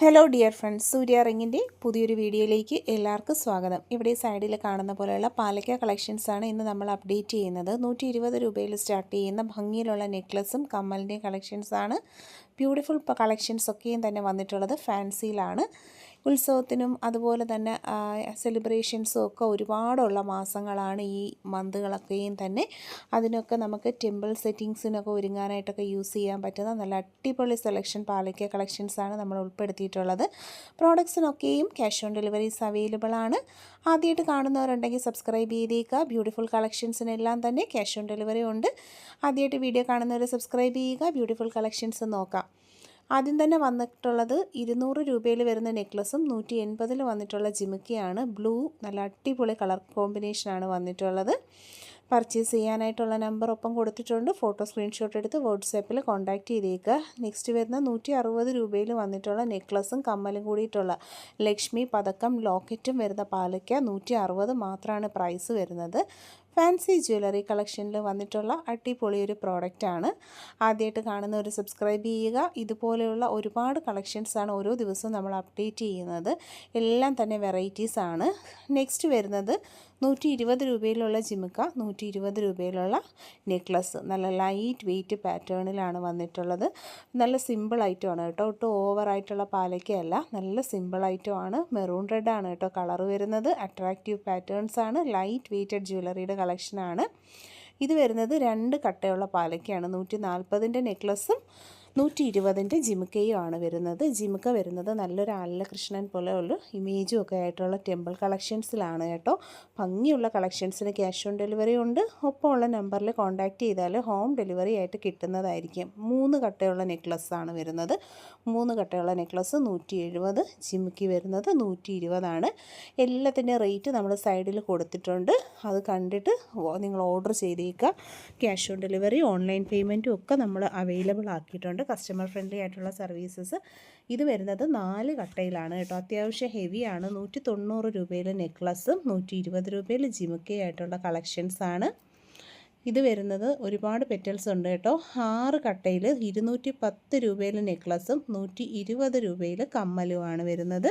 Hello dear friends സൂര്യ റിങ്ങിന്റെ പുതിയൊരു വീഡിയോയിലേക്ക് എല്ലാവർക്കും സ്വാഗതം. ഇവിടെ സൈഡിൽ കാണുന്ന പോലെയുള്ള പാലക്ക കളക്ഷൻസാണ് ഇന്ന് നമ്മൾ അപ്ഡേറ്റ് ചെയ്യുന്നത്. നൂറ്റി ഇരുപത് രൂപയിൽ സ്റ്റാർട്ട് ചെയ്യുന്ന ഭംഗിയിലുള്ള നെക്ലസും കമ്മലിന്റെയും കളക്ഷൻസാണ് ബ്യൂട്ടിഫുൾ കളക്ഷൻസ് ഒക്കെയും തന്നെ വന്നിട്ടുള്ളത് ഫാൻസിയിലാണ് ഉത്സവത്തിനും അതുപോലെ തന്നെ സെലിബ്രേഷൻസും ഒക്കെ ഒരുപാടുള്ള മാസങ്ങളാണ് ഈ മന്തുകളൊക്കെയും തന്നെ അതിനൊക്കെ നമുക്ക് ടെമ്പിൾ സെറ്റിങ്സിനൊക്കെ ഒരുങ്ങാനായിട്ടൊക്കെ യൂസ് ചെയ്യാൻ പറ്റുന്ന നല്ല അടിപൊളി സെലക്ഷൻ പാലയ്ക്ക കളക്ഷൻസാണ് നമ്മൾ ഉൾപ്പെടുത്തിയിട്ടുള്ളത്. പ്രോഡക്ട്സിനൊക്കെയും ക്യാഷ് ഓൺ ഡെലിവറീസ് അവൈലബിൾ ആണ്. ആദ്യമായിട്ട് കാണുന്നവരുണ്ടെങ്കിൽ സബ്സ്ക്രൈബ് ചെയ്തേക്കുക. ബ്യൂട്ടിഫുൾ കളക്ഷൻസിനെല്ലാം തന്നെ ക്യാഷ് ഓൺ ഡെലിവറി ഉണ്ട്. ആദ്യമായിട്ട് വീഡിയോ കാണുന്നവർ സബ്സ്ക്രൈബ് ചെയ്യുക. ബ്യൂട്ടിഫുൾ കളക്ഷൻസ് നോക്കാം. ആദ്യം തന്നെ വന്നിട്ടുള്ളത് ഇരുന്നൂറ് രൂപയിൽ വരുന്ന നെക്ലസും നൂറ്റി എൺപതിൽ വന്നിട്ടുള്ള ജിമിക്കയാണ്. ബ്ലൂ നല്ല അടിപൊളി കളർ കോമ്പിനേഷനാണ് വന്നിട്ടുള്ളത്. പർച്ചേസ് ചെയ്യാനായിട്ടുള്ള നമ്പർ ഒപ്പം കൊടുത്തിട്ടുണ്ട്. ഫോട്ടോ സ്ക്രീൻഷോട്ട് എടുത്ത് വാട്സാപ്പിൽ കോൺടാക്റ്റ് ചെയ്തേക്കുക. നെക്സ്റ്റ് വരുന്ന നൂറ്റി അറുപത് രൂപയിൽ വന്നിട്ടുള്ള നെക്ലസും കമ്മലും കൂടിയിട്ടുള്ള ലക്ഷ്മി പതക്കം ലോക്കറ്റും വരുന്ന പാലയ്ക്ക നൂറ്റി അറുപത് മാത്രമാണ് പ്രൈസ് വരുന്നത്. ഫാൻസി ജ്വല്ലറി കളക്ഷനിൽ വന്നിട്ടുള്ള അടിപൊളി ഒരു പ്രോഡക്റ്റാണ് ആദ്യമായിട്ട് കാണുന്ന ഒരു സബ്സ്ക്രൈബ് ചെയ്യുക. ഇതുപോലെയുള്ള ഒരുപാട് കളക്ഷൻസാണ് ഓരോ ദിവസവും നമ്മൾ അപ്ഡേറ്റ് ചെയ്യുന്നത്. എല്ലാം തന്നെ വെറൈറ്റീസാണ് നെക്സ്റ്റ് വരുന്നത് നൂറ്റി ഇരുപത് രൂപയിലുള്ള ജിമുക്ക നൂറ്റി ഇരുപത് രൂപയിലുള്ള നെക്ലസ്. നല്ല ലൈറ്റ് വെയ്റ്റ് പാറ്റേണിലാണ് വന്നിട്ടുള്ളത്. നല്ല സിമ്പിൾ ഐറ്റമാണ് കേട്ടോ. ഒട്ടും ഓവറായിട്ടുള്ള പാലയ്ക്കല്ല നല്ല സിമ്പിൾ ഐറ്റമാണ്. മെറൂൺ റെഡ് ആണ് കേട്ടോ കളർ വരുന്നത്. അട്രാക്റ്റീവ് പാറ്റേൺസ് ആണ്. ലൈറ്റ് വെയ്റ്റഡ് ജ്വല്ലറിയുടെ കളക്ഷനാണ്. ഇത് വരുന്നത് രണ്ട് കട്ടയുള്ള പാലയ്ക്കാണ് നൂറ്റി നാൽപ്പതിന്റെ നെക്ലസും നൂറ്റി ഇരുപതിന്റെ ജിമുക്കയും ആണ് വരുന്നത്. ജിമുക്ക വരുന്നത് നല്ലൊരു ആലകൃഷ്ണൻ പോലെ ഉള്ള ഇമേജും ഒക്കെ ആയിട്ടുള്ള ടെമ്പിൾ കളക്ഷൻസിലാണ് കേട്ടോ. ഭംഗിയുള്ള കളക്ഷൻസിന് ക്യാഷ് ഓൺ ഡെലിവറി ഉണ്ട്. ഒപ്പമുള്ള നമ്പറിൽ കോൺടാക്റ്റ് ചെയ്താൽ ഹോം ഡെലിവറി ആയിട്ട് കിട്ടുന്നതായിരിക്കും. മൂന്ന് കട്ടയുള്ള നെക്ലസ് ആണ് വരുന്നത്. മൂന്ന് കട്ടയുള്ള നെക്ലസ് നൂറ്റി എഴുപത് ജിമുക്കി വരുന്നത് നൂറ്റി ഇരുപതാണ് എല്ലാത്തിന്റെ റേറ്റ് നമ്മൾ സൈഡിൽ കൊടുത്തിട്ടുണ്ട്. അത് കണ്ടിട്ട് നിങ്ങൾ ഓർഡർ ചെയ്തേക്കുക. ക്യാഷ് ഓൺ ഡെലിവറി ഓൺലൈൻ പേയ്മെന്റും ഒക്കെ നമ്മൾ അവൈലബിൾ ആക്കിയിട്ടുണ്ട്. കസ്റ്റമർ ഫ്രണ്ട്ലി ആയിട്ടുള്ള സർവീസസ് ഇത് വരുന്നത് നാല് കട്ടയിലാണ് കേട്ടോ. അത്യാവശ്യം ഹെവിയാണ് നൂറ്റി തൊണ്ണൂറ് രൂപയിൽ നെക്ലസും നൂറ്റി ഇരുപത് രൂപയിൽ ജിമുക്കയായിട്ടുള്ള കളക്ഷൻസാണ് ഇത് വരുന്നത് ഒരുപാട് പെറ്റൽസ് ഉണ്ട് കേട്ടോ. ആറ് കട്ടയിൽ ഇരുന്നൂറ്റി പത്ത് രൂപയിൽ നെക്ലസും നൂറ്റി ഇരുപത് രൂപയിൽ കമ്മലുമാണ് വരുന്നത്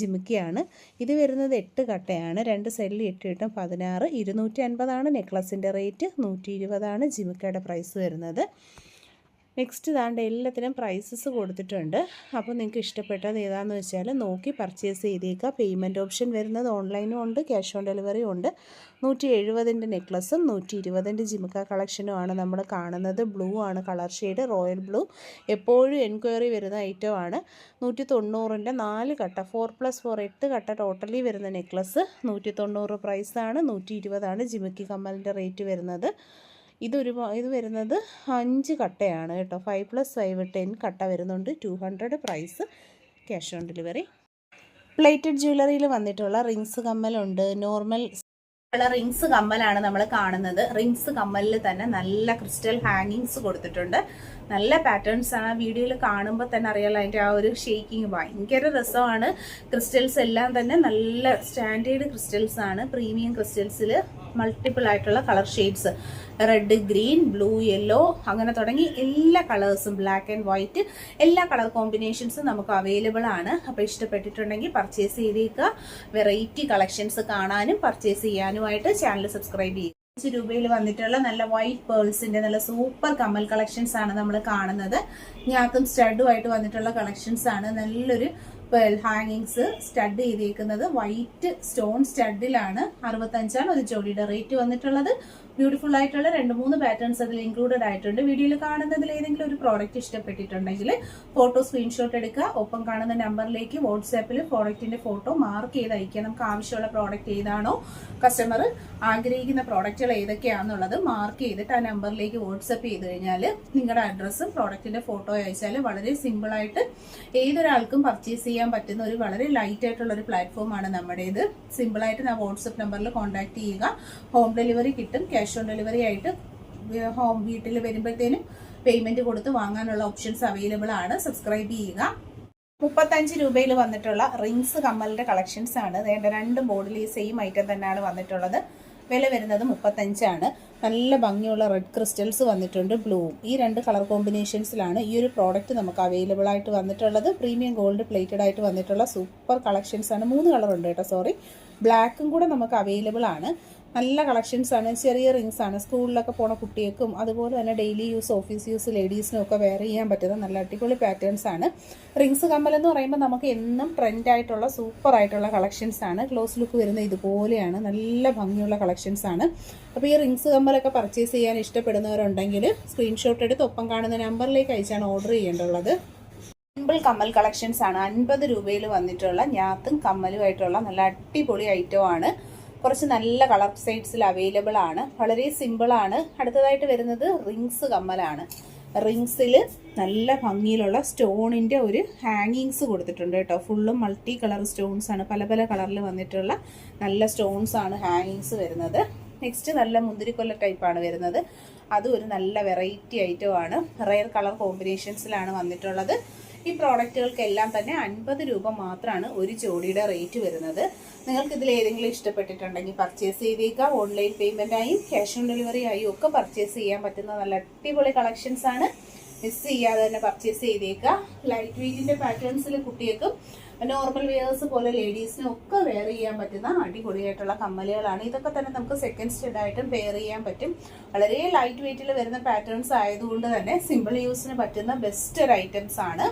ജിമിക്കിയാണ്. ഇത് വരുന്നത് എട്ട് കട്ടയാണ്. രണ്ട് സെല്ലിൽ എട്ട് കിട്ടും പതിനാറ്. ഇരുന്നൂറ്റി അൻപതാണ് നെക്ലസിന്റെ റേറ്റ് നൂറ്റി ഇരുപതാണ് ജിമിക്കയുടെ പ്രൈസ് വരുന്നത്. നെക്സ്റ്റ് ഇതാണ്ട് എല്ലാത്തിനും പ്രൈസസ് കൊടുത്തിട്ടുണ്ട്. അപ്പോൾ നിങ്ങൾക്ക് ഇഷ്ടപ്പെട്ടത് ഏതാണെന്ന് വെച്ചാൽ നോക്കി പർച്ചേസ് ചെയ്തേക്കുക പേയ്മെന്റ് ഓപ്ഷൻ വരുന്നത് ഓൺലൈനും ഉണ്ട് ക്യാഷ് ഓൺ ഡെലിവറിയും ഉണ്ട്. നൂറ്റി എഴുപതിന്റെ നെക്ലസും നൂറ്റി ഇരുപതിന്റെ ജിമുക്ക കളക്ഷനുമാണ് നമ്മൾ കാണുന്നത്. ബ്ലൂ ആണ് കളർ ഷെയ്ഡ് റോയൽ ബ്ലൂ എപ്പോഴും എൻക്വയറി വരുന്ന ഐറ്റമാണ് നൂറ്റി തൊണ്ണൂറിന്റെ നാല് കട്ട ഫോർ പ്ലസ് ഫോർ എട്ട് കട്ട ടോട്ടലി വരുന്ന നെക്ലസ് നൂറ്റി തൊണ്ണൂറ് പ്രൈസാണ് നൂറ്റി ഇരുപതാണ് ജിമുക്കി കമ്മലിന്റെ റേറ്റ് വരുന്നത്. ഇതൊരു ഇത് വരുന്നത് അഞ്ച് കട്ടയാണ് കേട്ടോ. ഫൈവ് പ്ലസ് ഫൈവ് ടെൻ കട്ട വരുന്നുണ്ട്. Two hundred price cash on delivery plated ജ്വല്ലറിയിൽ വന്നിട്ടുള്ള റിങ്സ് കമ്മലുണ്ട് നോർമൽ ഉള്ള റിങ്സ് കമ്മലാണ് നമ്മൾ കാണുന്നത്. റിങ്സ് കമ്മലിൽ തന്നെ നല്ല ക്രിസ്റ്റൽ ഹാങ്ങിങ്സ് കൊടുത്തിട്ടുണ്ട്. നല്ല പാറ്റേൺസ് ആണ്. വീഡിയോയിൽ കാണുമ്പോൾ തന്നെ അറിയാലോ അതിന്റെ ആ ഒരു ഷേക്കിങ് ഭയങ്കര രസമാണ്. ക്രിസ്റ്റൽസ് എല്ലാം തന്നെ നല്ല സ്റ്റാൻഡേർഡ് ക്രിസ്റ്റൽസ് ആണ്. പ്രീമിയം ക്രിസ്റ്റൽസിൽ മൾട്ടിപ്പിൾ ആയിട്ടുള്ള colour shades red green blue yellow അങ്ങനെ തുടങ്ങി എല്ലാ കളേഴ്സും ബ്ലാക്ക് ആൻഡ് വൈറ്റ് എല്ലാ കളർ കോമ്പിനേഷൻസും നമുക്ക് അവൈലബിൾ ആണ്. അപ്പോൾ ഇഷ്ടപ്പെട്ടിട്ടുണ്ടെങ്കിൽ പർച്ചേസ് ചെയ്തേക്കുക. വെറൈറ്റി കളക്ഷൻസ് കാണാനും പർച്ചേസ് ചെയ്യാനുമായിട്ട് ചാനൽ സബ്സ്ക്രൈബ് ചെയ്യുക അഞ്ച് രൂപയിൽ വന്നിട്ടുള്ള നല്ല വൈറ്റ് പേൾസിന്റെ നല്ല സൂപ്പർ കമ്മൽ കളക്ഷൻസ് ആണ് നമ്മൾ കാണുന്നത്. ഞാക്കും സ്റ്റഡുമായിട്ട് വന്നിട്ടുള്ള കളക്ഷൻസ് ആണ്. നല്ലൊരു പേൾ ഹാങ്ങിങ്സ് സ്റ്റഡ് ചെയ്തേക്കുന്നത് വൈറ്റ് സ്റ്റോൺ സ്റ്റഡിലാണ് അറുപത്തഞ്ചാണ് ഒരു ജോഡിയുടെ റേറ്റ് വന്നിട്ടുള്ളത്. ബ്യൂട്ടിഫുൾ ആയിട്ടുള്ള രണ്ട് മൂന്ന് പാറ്റേൺസ് അതിൽ ഇൻക്ലൂഡഡ് ആയിട്ടുണ്ട്. വീഡിയോയിൽ കാണുന്നതിൽ ഏതെങ്കിലും ഒരു പ്രോഡക്റ്റ് ഇഷ്ടപ്പെട്ടിട്ടുണ്ടെങ്കിൽ ഫോട്ടോ സ്ക്രീൻഷോട്ട് എടുക്കുക. ഒപ്പം കാണുന്ന നമ്പറിലേക്ക് വാട്സാപ്പിൽ പ്രോഡക്റ്റിന്റെ ഫോട്ടോ മാർക്ക് ചെയ്ത് അയക്കുക. നമുക്ക് ആവശ്യമുള്ള പ്രോഡക്റ്റ് ഏതാണോ കസ്റ്റമർ ആഗ്രഹിക്കുന്ന പ്രോഡക്റ്റുകൾ ഏതൊക്കെയാണെന്നുള്ളത് മാർക്ക് ചെയ്തിട്ട് ആ നമ്പറിലേക്ക് വാട്സപ്പ് ചെയ്ത് കഴിഞ്ഞാൽ നിങ്ങളുടെ അഡ്രസ്സും പ്രോഡക്റ്റിന്റെ ഫോട്ടോ അയച്ചാൽ വളരെ സിമ്പിൾ ആയിട്ട് ഏതൊരാൾക്കും പർച്ചേസ് ചെയ്യാൻ പറ്റുന്ന ഒരു വളരെ ലൈറ്റ് ആയിട്ടുള്ള ഒരു പ്ലാറ്റ്ഫോമാണ് നമ്മുടേത്. സിമ്പിൾ ആയിട്ട് ഞാൻ വാട്സപ്പ് നമ്പറിൽ കോൺടാക്ട് ചെയ്യുക. ഹോം ഡെലിവറി കിട്ടും ക്യാഷ് ഓൺ ഡെലിവറി ആയിട്ട് ഹോം വീട്ടിൽ വരുമ്പോഴത്തേനും പേയ്മെന്റ് കൊടുത്ത് വാങ്ങാനുള്ള ഓപ്ഷൻസ് അവൈലബിൾ ആണ്. സബ്സ്ക്രൈബ് ചെയ്യുക. മുപ്പത്തഞ്ച് രൂപയിൽ വന്നിട്ടുള്ള റിങ്സ് കമ്മലിന്റെ കളക്ഷൻസ് ആണ്. വേണ്ട രണ്ട് ബോർഡിൽ ഈ സെയിം ഐറ്റം തന്നെയാണ് വന്നിട്ടുള്ളത്. വില വരുന്നത് മുപ്പത്തഞ്ചാണ്. നല്ല ഭംഗിയുള്ള റെഡ് ക്രിസ്റ്റൽസ് വന്നിട്ടുണ്ട് ബ്ലൂവും ഈ രണ്ട് കളർ കോമ്പിനേഷൻസിലാണ് ഈ ഒരു പ്രോഡക്റ്റ് നമുക്ക് അവൈലബിൾ ആയിട്ട് വന്നിട്ടുള്ളത്. പ്രീമിയം ഗോൾഡ് പ്ലേറ്റഡ് ആയിട്ട് വന്നിട്ടുള്ള സൂപ്പർ കളക്ഷൻസ് ആണ്. മൂന്ന് കളർ ഉണ്ട് കേട്ടോ സോറി ബ്ലാക്കും കൂടെ നമുക്ക് അവൈലബിൾ ആണ്. നല്ല ആണ് ചെറിയ റിങ്സ് ആണ്. സ്കൂളിലൊക്കെ പോണ കുട്ടികൾക്കും അതുപോലെ തന്നെ ഡെയിലി യൂസ് ഓഫീസ് യൂസ് ലേഡീസിനും ഒക്കെ വെയർ ചെയ്യാൻ പറ്റുന്ന നല്ല അടിപൊളി പാറ്റേൺസ് ആണ്. റിങ്സ് കമ്മൽ എന്ന് പറയുമ്പോൾ നമുക്ക് എന്നും ട്രെൻഡ് ആയിട്ടുള്ള സൂപ്പർ ആയിട്ടുള്ള കളക്ഷൻസ് ആണ്. ക്ലോസ് ലുക്ക് വരുന്ന ഇതുപോലെയാണ് നല്ല ഭംഗിയുള്ള കളക്ഷൻസ് ആണ്. അപ്പോൾ ഈ റിങ്സ് കമ്മലൊക്കെ പർച്ചേസ് ചെയ്യാൻ ഇഷ്ടപ്പെടുന്നവരുണ്ടെങ്കിൽ സ്ക്രീൻഷോട്ട് എടുത്ത് ഒപ്പം കാണുന്ന നമ്പറിലേക്ക് അയച്ചാണ് ഓർഡർ ചെയ്യേണ്ടുള്ളത് സിമ്പിൾ കമ്മൽ കളക്ഷൻസ് ആണ്. അൻപത് രൂപയിൽ വന്നിട്ടുള്ള ഞാത്തും കമ്മലുമായിട്ടുള്ള നല്ല അടിപൊളി ഐറ്റം ആണ്. കുറച്ച് നല്ല കളർ സൈഡ്സിൽ അവൈലബിൾ ആണ്. വളരെ സിമ്പിൾ ആണ്. അടുത്തതായിട്ട് വരുന്നത് റിങ്സ് കമ്മലാണ്. റിങ്സിൽ നല്ല ഭംഗിയിലുള്ള സ്റ്റോണിന്റെ ഒരു ഹാങ്ങിങ്സ് കൊടുത്തിട്ടുണ്ട് കേട്ടോ. ഫുള്ളും മൾട്ടി കളർ സ്റ്റോൺസ് ആണ്. പല പല കളറിൽ വന്നിട്ടുള്ള നല്ല സ്റ്റോൺസ് ആണ് ഹാങ്ങിങ്സ് വരുന്നത്. നെക്സ്റ്റ് നല്ല മുന്തിരിക്കൊല്ല ടൈപ്പാണ് വരുന്നത്. അതും ഒരു നല്ല വെറൈറ്റി ഐറ്റം ആണ്. റയർ കളർ കോമ്പിനേഷൻസിലാണ് വന്നിട്ടുള്ളത്. ഈ പ്രോഡക്റ്റുകൾക്കെല്ലാം തന്നെ അൻപത് രൂപ മാത്രമാണ് ഒരു ജോഡിയുടെ റേറ്റ് വരുന്നത്. നിങ്ങൾക്ക് ഇതിൽ ഏതെങ്കിലും ഇഷ്ടപ്പെട്ടിട്ടുണ്ടെങ്കിൽ പർച്ചേസ് ചെയ്തേക്കാം. ഓൺലൈൻ പേയ്മെന്റ് ആയും ക്യാഷ് ഓൺ ഡെലിവറി ആയും ഒക്കെ പർച്ചേസ് ചെയ്യാൻ പറ്റുന്ന നല്ല അടിപൊളി കളക്ഷൻസ് ആണ്. മിസ് ചെയ്യാതെ തന്നെ പർച്ചേസ് ചെയ്തേക്കാം ലൈറ്റ് വെയിറ്റിന്റെ പാറ്റേൺസിൽ കുട്ടികൾക്കും നോർമൽ വെയേഴ്സ് പോലെ ലേഡീസിനും ഒക്കെ വെയർ ചെയ്യാൻ പറ്റുന്ന അടിപൊളിയായിട്ടുള്ള കമ്മലുകളാണ്. ഇതൊക്കെ തന്നെ നമുക്ക് സെക്കൻഡ് സ്റ്റെഡ് ആയിട്ടും വെയർ ചെയ്യാൻ പറ്റും. വളരെ ലൈറ്റ് വെയിറ്റിൽ വരുന്ന പാറ്റേൺസ് ആയതുകൊണ്ട് തന്നെ സിമ്പിൾ യൂസിന് പറ്റുന്ന ബെസ്റ്റ് ഒരു ഐറ്റംസ് ആണ്.